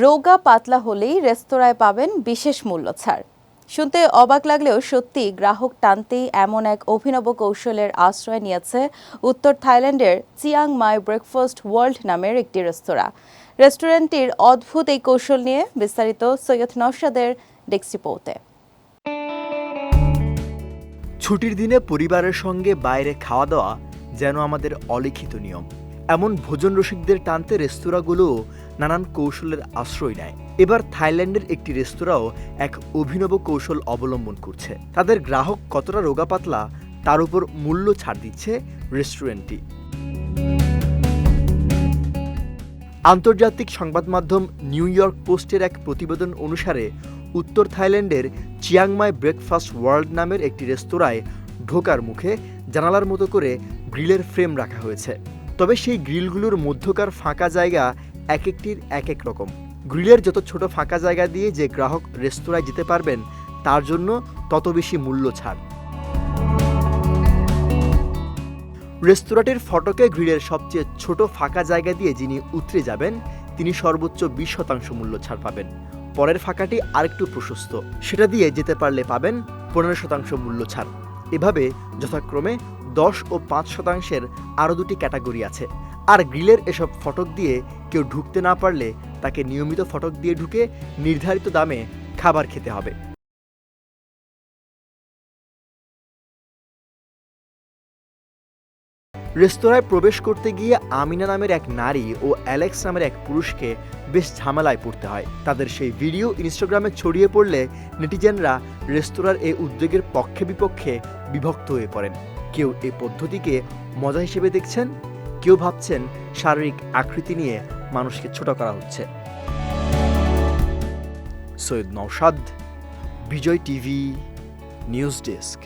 রোগা পাতলা হলেই রেস্তোরাঁয় পাবেন বিশেষ মূল্য ছাড়। শুনতে অবাক লাগলেও সত্যি গ্রাহক টানতেই এমন এক অভিনব কৌশলের আশ্রয় নিয়েছে উত্তর থাইল্যান্ডের চিয়াং মাই ব্রেকফাস্ট ওয়ার্ল্ড নামের একটি রেস্তোরাঁ। রেস্টুরেন্টটির অদ্ভুত এই কৌশল নিয়ে বিস্তারিত সৈয়দ নওশাদের ডেস্ক রিপোর্টে ছুটির দিনে পরিবারের সঙ্গে বাইরে খাওয়া দাওয়া যেন আমাদের অলিখিত নিয়ম। এমন ভোজন রসিকদের টানতে রেস্তোরাঁগুলোও নানান কৌশলের আশ্রয় নেয়। এবার থাইল্যান্ডের একটি রেস্তোরাঁও এক অভিনব কৌশল অবলম্বন করছে। তাদের গ্রাহক কতটা রোগাপাতলা, তার উপর মূল্য ছাড় দিচ্ছে রেস্টুরেন্টটি। আন্তর্জাতিক সংবাদ মাধ্যম নিউ ইয়র্ক পোস্টের এক প্রতিবেদন অনুসারে, উত্তর থাইল্যান্ডের চিয়াংমাই ব্রেকফাস্ট ওয়ার্ল্ড নামের একটি রেস্তোরাঁয় ঢোকার মুখে জানালার মতো করে গ্রিলের ফ্রেম রাখা হয়েছে। তবে সেই গ্রিলগুলোর মধ্যকার ফাঁকা জায়গা এক একটির এক এক রকম। গ্রিলের যত ছোট ফাঁকা জায়গা দিয়ে যে গ্রাহক রেস্তোরাঁয় যেতে পারবেন, তার জন্য তত বেশি মূল্য ছাড়। রেস্তোরাঁটির ফটকে গ্রিলের সবচেয়ে ছোট ফাঁকা জায়গা দিয়ে যিনি উতরে যাবেন, তিনি সর্বোচ্চ বিশ শতাংশ মূল্য ছাড় পাবেন। পরের ফাঁকাটি আরেকটু প্রশস্ত। সেটা দিয়ে যেতে পারলে পাবেন পনেরো শতাংশ মূল্য ছাড়। এভাবে যথাক্রমে দশ ও পাঁচ শতাংশের আরও দুটি ক্যাটাগরি আছে। আর গ্রিলের এসব ফটক দিয়ে কেউ ঢুকতে না পারলে তাকে নিয়মিত ফটক দিয়ে ঢুকে নির্ধারিত দামে খাবার খেতে হবে। রেস্তোরাঁয় প্রবেশ করতে গিয়ে আমিনা নামের এক নারী ও অ্যালেক্স নামের এক পুরুষকে বেশ ঝামেলায় পড়তে হয়। তাদের সেই ভিডিও ইনস্টাগ্রামে ছড়িয়ে পড়লে নেটিজেনরা রেস্তোরাঁর এই উদ্যোগের পক্ষে বিপক্ষে বিভক্ত হয়ে পড়েন। কেউ এই পদ্ধতিকে মজা হিসেবে দেখছেন কেউ ভাবছেন শারীরিক আকৃতি নিয়ে মানুষকে ছোট করা হচ্ছে। Syed Naushad Bijoy TV, news desk.